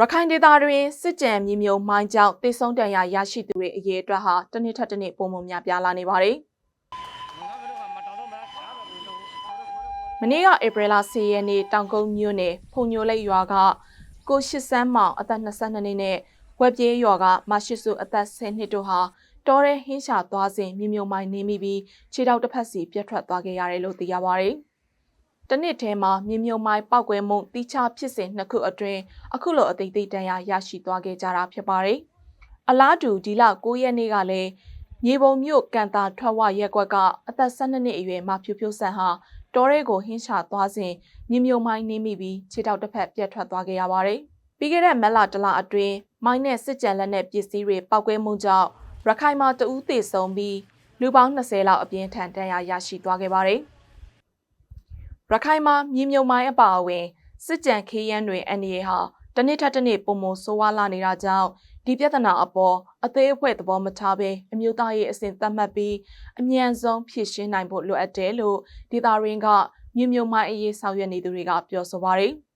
ရခိုင်ဒေသတွင်စစ်ကြံမြေမြုံမိုင်းကြောင့်တေဆုံးတန်ရာရရှိသူတွေအရေးအတွက်ဟာတစ်နှစ်ထက်တစ်နှစ်ပုံမှန်များပြားလာနေပါတယ်။မနေ့ကဧပြီလ10ရက်နေ့တောင်ကုန်းမြို့နယ်ဖုန်ညိုလိတ်ရွာကကိုရှိစန်းမောင်အသက်22နှစ်နဲ့ဝက်ပြေးရွာကမရှိစုအသက်10နှစ်တို့ဟာတောရဲဟင်းရှာသွားစဉ်မြေမြုံမိုင်းနေမိပြီးခြေထောက်တစ်ဖက်စီပြတ်ထွက်သွားခဲ့ရတယ်လို့သိရပါတယ်။ တနစ်ထဲမှာမြေမြုံမိုင်းပောက်ကွဲမှုတိချဖြစ်စဉ်နှစ်ခုအတွင်းအခုလိုအသိသိတန်ရာရရှိသွားခဲ့ကြတာဖြစ်ပါတယ်။အလားတူဒီလ9ရက်နေ့ကလည်းမြေပုံမြို့ကန်တာထွက်ဝရက်ကွက်ကအသက်12နှစ်အရွယ်မဖြူဖြူဆန်ဟာတောရဲကိုဟင်းချသွားစဉ်မြေမြုံမိုင်းနေမိပြီးခြေထောက်တစ်ဖက်ပြတ်ထွက်သွားခဲ့ရပါတယ်။ပြီးခဲ့တဲ့မက်လာတလအတွင်းမိုင်းနဲ့စစ်ကြံလက်နဲ့ပစ္စည်းတွေပောက်ကွဲမှုကြောင့်ရခိုင်မှာတဦးသေဆုံးပြီးလူပေါင်း20လောက်အပြင်းထန်ဒဏ်ရာရရှိသွားခဲ့ပါတယ်။ ရခိုင်မှာမြေမြုံမိုင်းအပါအဝင်စစ်ကြံခေးရန်တွေအန်ဒီဟာတနေ့ထက်တနေ့ပုံမဆိုးဝါးလာနေတာကြောင့်ဒီပြဿနာအပေါ်အသေးအဖွဲသဘောမထားဘဲအမျိုးသားရေးအစဉ်သတ်မှတ်ပြီးအမြန်ဆုံးဖြည့်ရှင်းနိုင်ဖို့လိုအပ်တယ်လို့ဒေတာရင်းကမြေမြုံမိုင်းအရေးဆောင်ရွက်နေသူတွေကပြောဆိုပါတယ်။